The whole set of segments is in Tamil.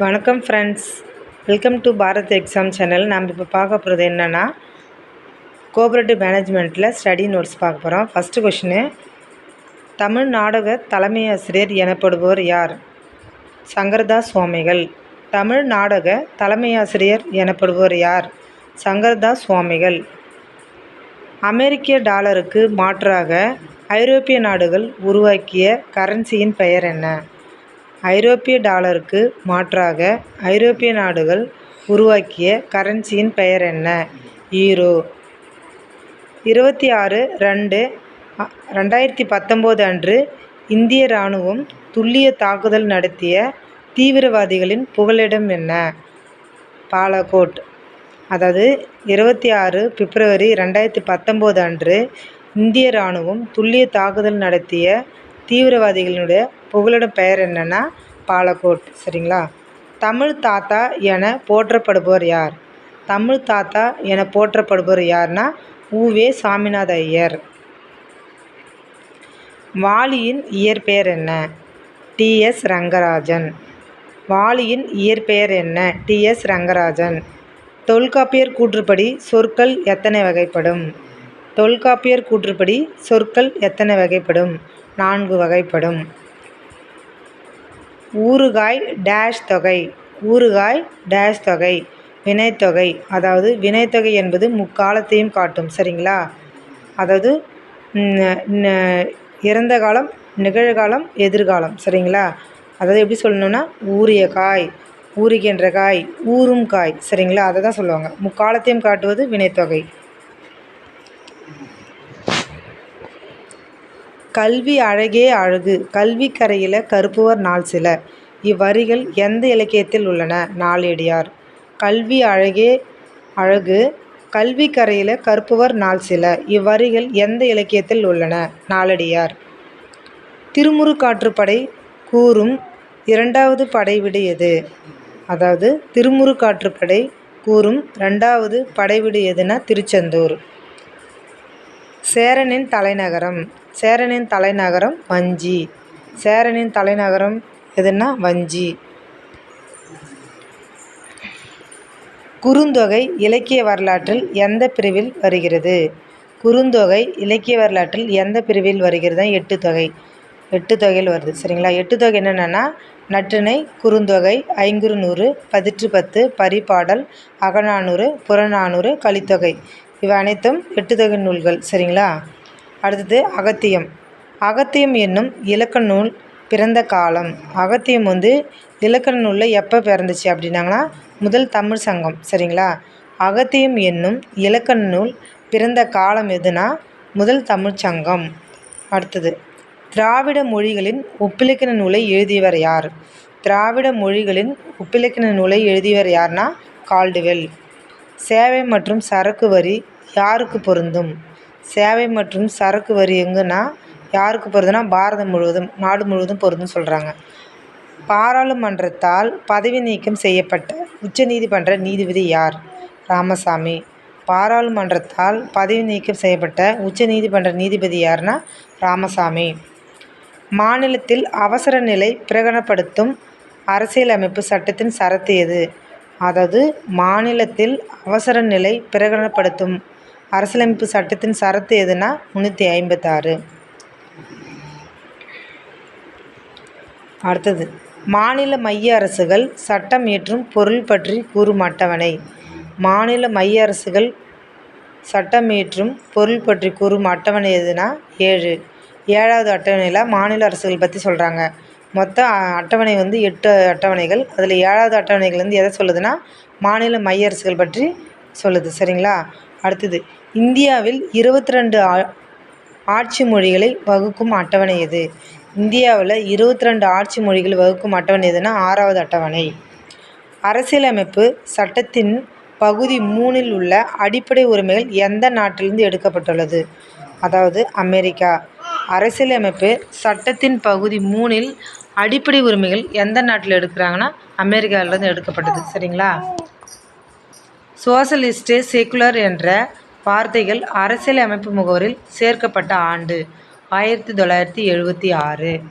வணக்கம் friends welcome to Bharat exam channel நம்ம இப்போ பார்க்க போகிறது என்னென்னா கோஆப்ரேட்டிவ் மேனேஜ்மெண்ட்டில் ஸ்டடி நோட்ஸ் பார்க்க போகிறோம் ஃபஸ்ட்டு கொஷினு தமிழ் நாடக தலைமை ஆசிரியர் எனப்படுபவர் யார்? சங்கரதாஸ் சுவாமிகள். தமிழ் நாடக தலைமை ஆசிரியர் எனப்படுபவர் யார்? சங்கரதாஸ் சுவாமிகள். அமெரிக்க டாலருக்கு மாற்றாக ஐரோப்பிய நாடுகள் உருவாக்கிய கரன்சியின் பெயர் என்ன? ஐரோப்பிய டாலருக்கு மாற்றாக ஐரோப்பிய நாடுகள் உருவாக்கிய கரன்சியின் பெயர் என்ன? ஈரோ இருபத்தி ஆறு ரெண்டு ரெண்டாயிரத்தி பத்தொம்போது அன்று இந்திய இராணுவம் துல்லிய தாக்குதல் நடத்திய தீவிரவாதிகளின் புகலிடம் என்ன? பாலகோட். அதாவது இருபத்தி ஆறு பிப்ரவரி ரெண்டாயிரத்தி பத்தொம்போது அன்று இந்திய இராணுவம் துல்லிய தாக்குதல் நடத்திய தீவிரவாதிகளினுடைய புகலிடம் பெயர் என்னன்னா பாலக்கோட் சரிங்களா? தமிழ் தாத்தா என போற்றப்படுபவர் யார்? தமிழ் தாத்தா என போற்றப்படுபவர் யார்னா உவே சாமிநாத ஐயர். வாலியின் இயற்பெயர் என்ன? டிஎஸ் ரங்கராஜன். வாலியின் இயற்பெயர் என்ன? டிஎஸ் ரங்கராஜன். தொல்காப்பியர் கூற்றுப்படி சொற்கள் எத்தனை வகைப்படும்? தொல்காப்பியர் கூற்றுப்படி சொற்கள் எத்தனை வகைப்படும்? நான்கு வகைப்படும். ஊறுகாய் டேஷ் தொகை. ஊறுகாய் டேஷ் தொகை. வினைத்தொகை அதாவது வினைத்தொகை என்பது முக்காலத்தையும் காட்டும். சரிங்களா? அதாவது இறந்த காலம் நிகழ்காலம் எதிர்காலம். சரிங்களா? அதாவது எப்படி சொல்லணும்னா ஊறிய காய் ஊறுகின்ற காய் ஊறும் காய். சரிங்களா? அதை தான் சொல்லுவாங்க. முக்காலத்தையும் காட்டுவது வினைத்தொகை கல்வி அழகே அழகு. கல்வி கரையில கருப்புவர் நாள் சில. இவ்வரிகள் எந்த இலக்கியத்தில் உள்ளன? நாளேடியார். கல்வி அழகே அழகு. கல்வி கரையில கருப்புவர் நாள் சில. இவ்வரிகள் எந்த இலக்கியத்தில் உள்ளன? நாளடியார். திருமுருகாற்றுப்படை கூறும் இரண்டாவது படைவிடு எது? அதாவது திருமுருகாற்றுப்படை கூறும் ரெண்டாவது படைவிடு எதுனா திருச்செந்தூர். சேரனின் தலைநகரம். சேரனின் தலைநகரம் வஞ்சி. சேரனின் தலைநகரம் எதுன்னா வஞ்சி. குறுந்தொகை இலக்கிய வரலாற்றில் எந்த பிரிவில் வருகிறது? குறுந்தொகை இலக்கிய வரலாற்றில் எந்த பிரிவில் வருகிறது? எட்டு தொகை. எட்டு தொகையில் வருது. சரிங்களா? எட்டு தொகை என்னென்னா நற்றிணை குறுந்தொகை ஐங்குறுநூறு பதிற்று பத்து பரிபாடல் அகநானூறு புறநானூறு கலித்தொகை. இவை அனைத்தும் எட்டு தொகை நூல்கள். சரிங்களா? அடுத்தது அகத்தியம். அகத்தியம் என்னும் இலக்கண நூல் பிறந்த காலம். அகத்தியம் வந்து இலக்கண நூலில் எப்போ பிறந்துச்சு அப்படின்னாங்கன்னா முதல் தமிழ் சங்கம். சரிங்களா? அகத்தியம் என்னும் இலக்கண நூல் பிறந்த காலம் எதுனா முதல் தமிழ் சங்கம். அடுத்தது திராவிட மொழிகளின் ஒப்பிலக்கண நூலை எழுதியவர் யார்? திராவிட மொழிகளின் ஒப்பிலக்கண நூலை எழுதியவர் யார்னா கால்டுவெல். சேவை மற்றும் சரக்கு வரி யாருக்கு பொருந்தும்? சேவை மற்றும் சரக்கு வரி எங்குன்னா யாருக்கு பொருந்தும்னா பாரதம் முழுவதும் நாடு முழுவதும் பொருந்தும் சொல்கிறாங்க பாராளுமன்றத்தால் பதவி நீக்கம் செய்யப்பட்ட உச்சநீதிமன்ற நீதிபதி யார்? ராமசாமி. பாராளுமன்றத்தால் பதவி நீக்கம் செய்யப்பட்ட உச்சநீதிமன்ற நீதிபதி யார்னா ராமசாமி. மாநிலத்தில் அவசர நிலை பிரகடனப்படுத்தும் அரசியலமைப்பு சட்டத்தின் சரத்து எது? அதாவது மாநிலத்தில் அவசர நிலை பிரகடனப்படுத்தும் அரசியலமைப்பு சட்டத்தின் சரத்து எதுனா முந்நூற்றி ஐம்பத்தாறு. அடுத்தது மாநில மைய அரசுகள் சட்டம் இயற்றும் பொருள் பற்றி கூறும் அட்டவணை. மாநில மைய அரசுகள் சட்டம் இயற்றும் பொருள் பற்றி கூறும் அட்டவணை எதுனா ஏழு. ஏழாவது அட்டவணையில் மாநில அரசுகள் பற்றி சொல்கிறாங்க மொத்த அட்டவணை வந்து எட்டு அட்டவணைகள். அதில் ஏழாவது அட்டவணைகள் வந்து எதை சொல்லுதுன்னா மாநில மைய அரசுகள் பற்றி சொல்லுது. சரிங்களா? அடுத்தது இந்தியாவில் இருபத்தி ரெண்டு ஆட்சி மொழிகளை வகுக்கும் அட்டவணை எது? இந்தியாவில் இருபத்தி ரெண்டு ஆட்சி மொழிகள் வகுக்கும் அட்டவணை எதுனா ஆறாவது அட்டவணை. அரசியலமைப்பு சட்டத்தின் பகுதி மூணில் உள்ள அடிப்படை உரிமைகள் எந்த நாட்டிலிருந்து எடுக்கப்பட்டுள்ளது? அதாவது அமெரிக்கா. அரசியலமைப்பு சட்டத்தின் பகுதி மூணில் அடிப்படை உரிமைகள் எந்த நாட்டில் எடுக்கிறாங்கன்னா அமெரிக்காவிலேருந்து எடுக்கப்பட்டது. சரிங்களா? சோசலிஸ்ட்டு செக்குலர் என்ற வார்த்தைகள் அரசியல் அமைப்பு முகவரில் சேர்க்கப்பட்ட ஆண்டு ஆயிரத்தி தொள்ளாயிரத்தி எழுபத்தி ஆறு.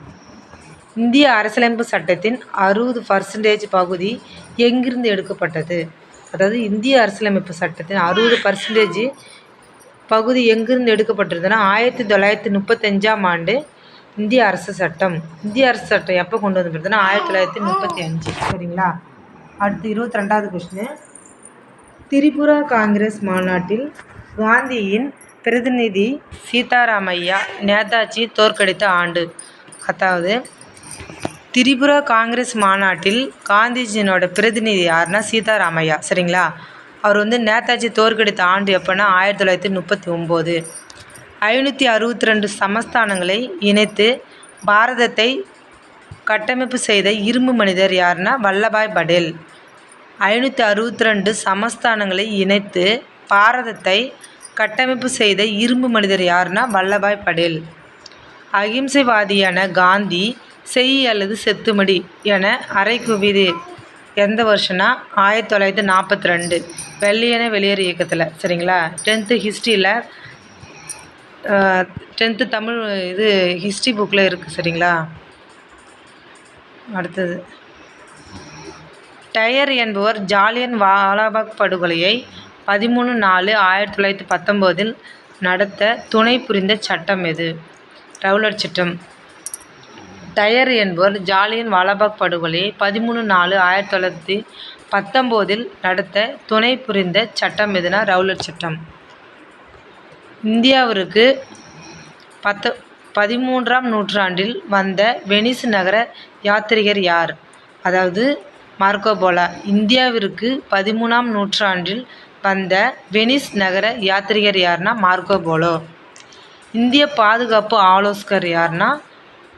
இந்திய அரசியலமைப்பு சட்டத்தின் அறுபது பர்சன்டேஜ் பகுதி எங்கிருந்து எடுக்கப்பட்டது? அதாவது இந்திய அரசியலமைப்பு சட்டத்தின் அறுபது பர்சன்டேஜ் பகுதி எங்கிருந்து எடுக்கப்பட்டிருந்ததுன்னா ஆயிரத்தி தொள்ளாயிரத்தி முப்பத்தஞ்சாம் ஆண்டு இந்திய அரசு சட்டம். இந்திய அரசு சட்டம் எப்போ கொண்டு வந்துருக்குதுன்னா ஆயிரத்தி தொள்ளாயிரத்தி முப்பத்தி அஞ்சு. சரிங்களா? அடுத்து இருபத்தி ரெண்டாவது கொஸ்டின் திரிபுரா காங்கிரஸ் மாநாட்டில் காந்தியின் பிரதிநிதி சீதாராமையா நேதாஜி தோற்கடித்த ஆண்டு. அதாவது திரிபுரா காங்கிரஸ் மாநாட்டில் காந்திஜியினோட பிரதிநிதி யாருன்னா சீதாராமையா சரிங்களா? அவர் வந்து நேதாஜி தோற்கடித்த ஆண்டு எப்போன்னா ஆயிரத்தி தொள்ளாயிரத்தி முப்பத்தி ஒம்பது. ஐநூற்றி அறுபத்தி ரெண்டு சமஸ்தானங்களை இணைத்து பாரதத்தை கட்டமைப்பு செய்த இரும்பு மனிதர் யாருன்னா வல்லபாய் படேல். ஐநூற்றி அறுபத்தி ரெண்டு சமஸ்தானங்களை இணைத்து பாரதத்தை கட்டமைப்பு செய்த இரும்பு மனிதர் யாருன்னா வல்லபாய் படேல். அகிம்சைவாதியான காந்தி செய் அல்லது செத்துமடி என அறைகூவியது எந்த வருஷம்னா ஆயிரத்தி தொள்ளாயிரத்தி நாற்பத்தி ரெண்டு வெள்ளியன வெளியேறு இயக்கத்தில் சரிங்களா? டென்த்து ஹிஸ்ட்ரியில் டென்த்து தமிழ் இது ஹிஸ்ட்ரி புக்கில் இருக்குது சரிங்களா? அடுத்தது. டயர் என்பவர் ஜாலியன் வாலாபாக் படுகொலையை பதிமூணு நாலு ஆயிரத்தி தொள்ளாயிரத்தி பத்தொம்போதில் நடத்த துணை புரிந்த சட்டம் எது? ரவுலட் சட்டம். டயர் என்பவர் ஜாலியன் வாலாபாக் படுகொலையை பதிமூணு நாலு ஆயிரத்தி தொள்ளாயிரத்தி பத்தொம்போதில் நடத்த துணை புரிந்த சட்டம் எதுனா ரவுலட் சட்டம்? இந்தியாவிற்கு பத்த பதிமூன்றாம் நூற்றாண்டில் வந்த வெனிஸ் நகர யாத்திரிகர் யார்? அதாவது மார்க்கோ போலா. இந்தியாவிற்கு பதிமூணாம் நூற்றாண்டில் வந்த வெனிஸ் நகர யாத்திரிகர் யாருன்னா மார்க்கோ போலோ. இந்திய பாதுகாப்பு ஆலோசகர் யாருன்னா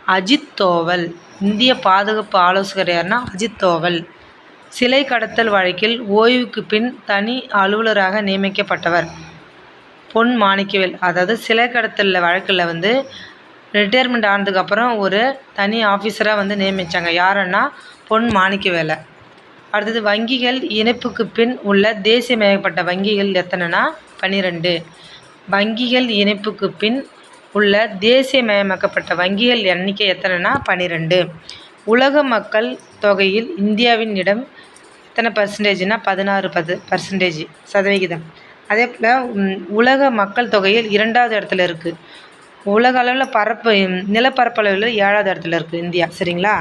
அஜித் தோவல். இந்திய பாதுகாப்பு ஆலோசகர் யாருன்னா அஜித் தோவல். சிலை கடத்தல் வழக்கில் ஓய்வுக்கு பின் தனி அலுவலராக நியமிக்கப்பட்டவர். பொன் மாணிக்கவேல். அதாவது சிலை கடத்தல் வழக்கில் வந்து ரிட்டையர்மெண்ட் ஆனதுக்கப்புறம் ஒரு தனி ஆஃபீஸராக வந்து நியமித்தாங்க யாருன்னா பொன் மாணிக்கவேலை. அடுத்தது வங்கிகள் இணைப்புக்கு பின் உள்ள தேசியமயப்பட்ட வங்கிகள் எத்தனைனா பன்னிரெண்டு. வங்கிகள் இணைப்புக்கு பின் உள்ள தேசியமயமாக்கப்பட்ட வங்கிகள் எண்ணிக்கை எத்தனைனா பன்னிரெண்டு. உலக மக்கள் தொகையில் இந்தியாவின் இடம் எத்தனை பர்சன்டேஜ்னால் பதினாறு பது பர்சன்டேஜ் சதவிகிதம். அதே போல் உலக மக்கள் தொகையில் இரண்டாவது இடத்துல இருக்குது உலக அளவில் பரப்பு நிலப்பரப்பளவில் ஏழாவது இடத்துல இருக்குது இந்தியா சரிங்களா?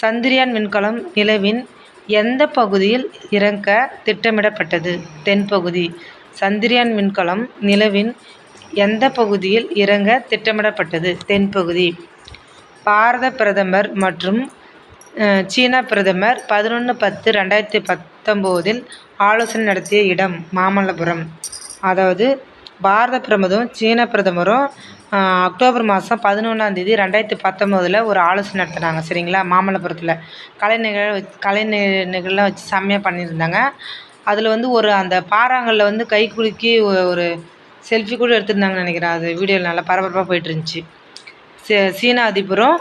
சந்திரியான் விண்கலம் நிலவின் எந்த பகுதியில் இறங்க திட்டமிடப்பட்டது? தென்பகுதி. சந்திரியான் விண்கலம் நிலவின் எந்த பகுதியில் இறங்க திட்டமிடப்பட்டது? தென்பகுதி. பாரத பிரதமர் மற்றும் சீனா பிரதமர் பதினொன்று பத்து ரெண்டாயிரத்தி பத்தொம்போதில் ஆலோசனை நடத்திய இடம் மாமல்லபுரம். அதாவது பாரத பிரதமரும் சீன பிரதமரும் அக்டோபர் மாதம் பதினொன்றாந்தேதி ரெண்டாயிரத்தி பத்தொம்போதில் ஒரு ஆலோசனை நடத்தினாங்க. சரிங்களா? மாமல்லபுரத்தில். கலை நிகழ் கலை நிகழ்லாம் வச்சு செம்மையாக பண்ணியிருந்தாங்க. அதில் வந்து ஒரு அந்த பாறாங்கல்ல வந்து கை குலுக்கி ஒரு செல்ஃபி கூட எடுத்திருந்தாங்கன்னு நினைக்கிறேன். அது வீடியோவில் நல்லா பரபரப்பாக போயிட்டு இருந்துச்சு சீன அதிபரும்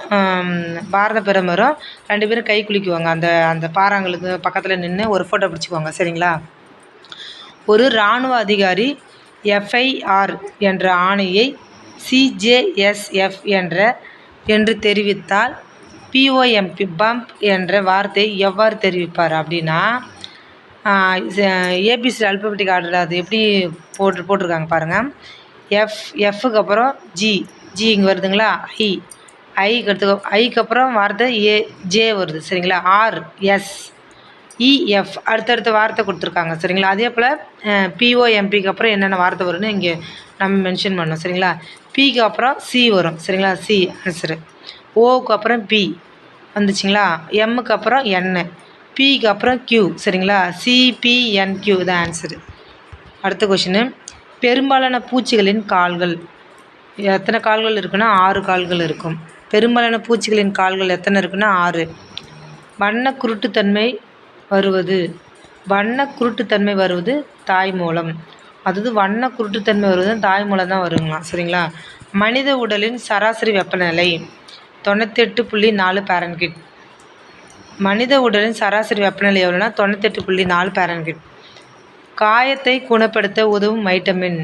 பாரத பிரதமரும் ரெண்டு பேரும் கை குலுக்குவாங்க. அந்த அந்த பாறாங்களுக்கு பக்கத்தில் நின்று ஒரு ஃபோட்டோ பிடிச்சிக்குவாங்க. சரிங்களா? ஒரு இராணுவ அதிகாரி எஃப்ஐஆர் என்ற ஆணையை சிஜேஎஸ்எஃப் என்ற என்று தெரிவித்தால் பிஓஎம்பி பம்ப் என்ற வார்த்தையை எவ்வாறு தெரிவிப்பார் அப்படின்னா ஏபிசி அல்பபெட்டிக் ஆர்டர் அது எப்படி போட்டு போட்டிருக்காங்க பாருங்கள் எஃப் எஃப்க்கு அப்புறம் ஜி ஜி இங்கே வருதுங்களா? ஐ ஐக்கு எடுத்துக்கோ ஐக்கு அப்புறம் வார்த்தை ஏ ஜே வருது. சரிங்களா? ஆர் எஸ் இஎஃப் அடுத்தடுத்த வார்த்தை கொடுத்துருக்காங்க சரிங்களா? அதே போல் பிஓஎம்பிக்கு அப்புறம் என்னென்ன வார்த்தை வரும்னு இங்கே நம்ம மென்ஷன் பண்ணோம் சரிங்களா? பிக்கு அப்புறம் சி வரும் சரிங்களா? சி ஆன்சரு ஓவுக்கு அப்புறம் பி வந்துச்சுங்களா? எம்முக்கு அப்புறம் என்னு பிக்கு அப்புறம் க்யூ சரிங்களா? சிபிஎன்கியூ தான் ஆன்சரு அடுத்த கொஷினு பெரும்பாலான பூச்சிகளின் கால்கள் எத்தனை கால்கள் இருக்குன்னா ஆறு கால்கள் இருக்கும். பெரும்பாலான பூச்சிகளின் கால்கள் எத்தனை இருக்குன்னா ஆறு. வண்ண குருட்டுத்தன்மை வருவது. வண்ண குருட்டுத்தன்மை வருவது தாய் மூலம். அதாவது வண்ண குருட்டுத்தன்மை வருவது தாய் மூலம் தான் வருங்களாம் சரிங்களா? மனித உடலின் சராசரி வெப்பநிலை தொண்ணூத்தெட்டு புள்ளி நாலு பேரன்கிட் மனித உடலின் சராசரி வெப்பநிலை எவ்வளோனா தொண்ணூத்தெட்டு புள்ளி நாலு பேரன்கிட் காயத்தை குணப்படுத்த உதவும் வைட்டமின்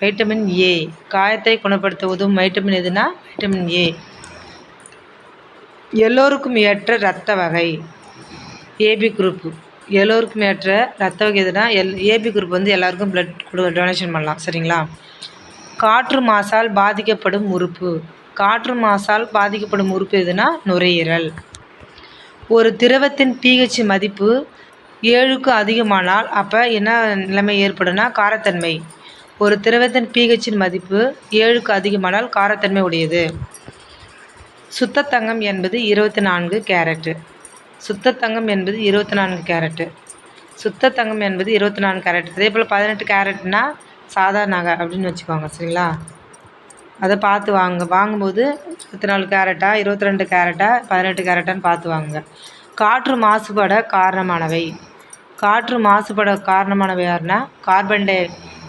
வைட்டமின் ஏ காயத்தை குணப்படுத்த உதவும் வைட்டமின் எதுனா? வைட்டமின் ஏ எல்லோருக்கும் ஏற்ற இரத்த வகை. ஏபி குரூப்பு எல்லோருக்கும் ஏற்ற ரத்த வகை எதுனா எல் ஏபி குரூப் வந்து எல்லாருக்கும் பிளட் கொடு டொனேஷன் பண்ணலாம். சரிங்களா? காற்று மாசால் பாதிக்கப்படும் உறுப்பு. காற்று மாசால் பாதிக்கப்படும் உறுப்பு எதுனா நுரையீரல். ஒரு திரவத்தின் பிஹெச் மதிப்பு ஏழுக்கு அதிகமானால் அப்போ என்ன நிலைமை ஏற்படும்னா காரத்தன்மை. ஒரு திரவத்தின் பிஹெச்சின் மதிப்பு ஏழுக்கு அதிகமானால் காரத்தன்மை உடையது. சுத்த தங்கம் என்பது இருபத்தி நான்கு கேரட்டு. சுத்த தங்கம் என்பது இருபத்தி நான்கு கேரட்டு. சுத்த தங்கம் என்பது இருபத்தி நான்கு கேரட் அதே போல் பதினெட்டு கேரட்னா சாதாரண நகை அப்படின்னு வச்சுக்கோங்க சரிங்களா? அதை பார்த்து வாங்க. வாங்கும்போது இருபத்தி நாலு கேரட்டா இருபத்தி ரெண்டு கேரட்டா பதினெட்டு கேரட்டான்னு பார்த்து வாங்க காற்று மாசுபட காரணமானவை. காற்று மாசுபட காரணமானவை யாருன்னா carbon di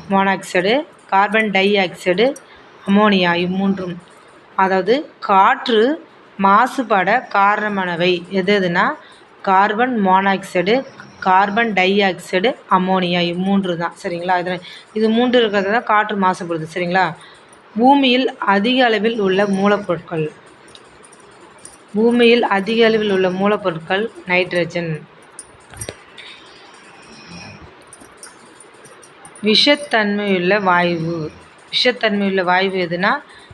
monoxide carbon dioxide ammonia இம்மூன்றும் அதாவது காற்று மாசுபட காரணமானவை. எது எதுனா? Carbon monoxide carbon dioxide ammonia இம்மூன்று தான் சரிங்களா இதில் இது மூன்று இருக்கிறது தான் காற்று மாசுபடுது. சரிங்களா? பூமியில் அதிக அளவில் உள்ள மூலப்பொருட்கள். பூமியில் அதிக அளவில் உள்ள மூலப்பொருட்கள் நைட்ரஜன். விஷத்தன்மையுள்ள வாயு. விஷத்தன்மையுள்ள வாயு எதுனா?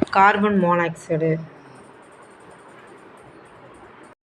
Carbon monoxide.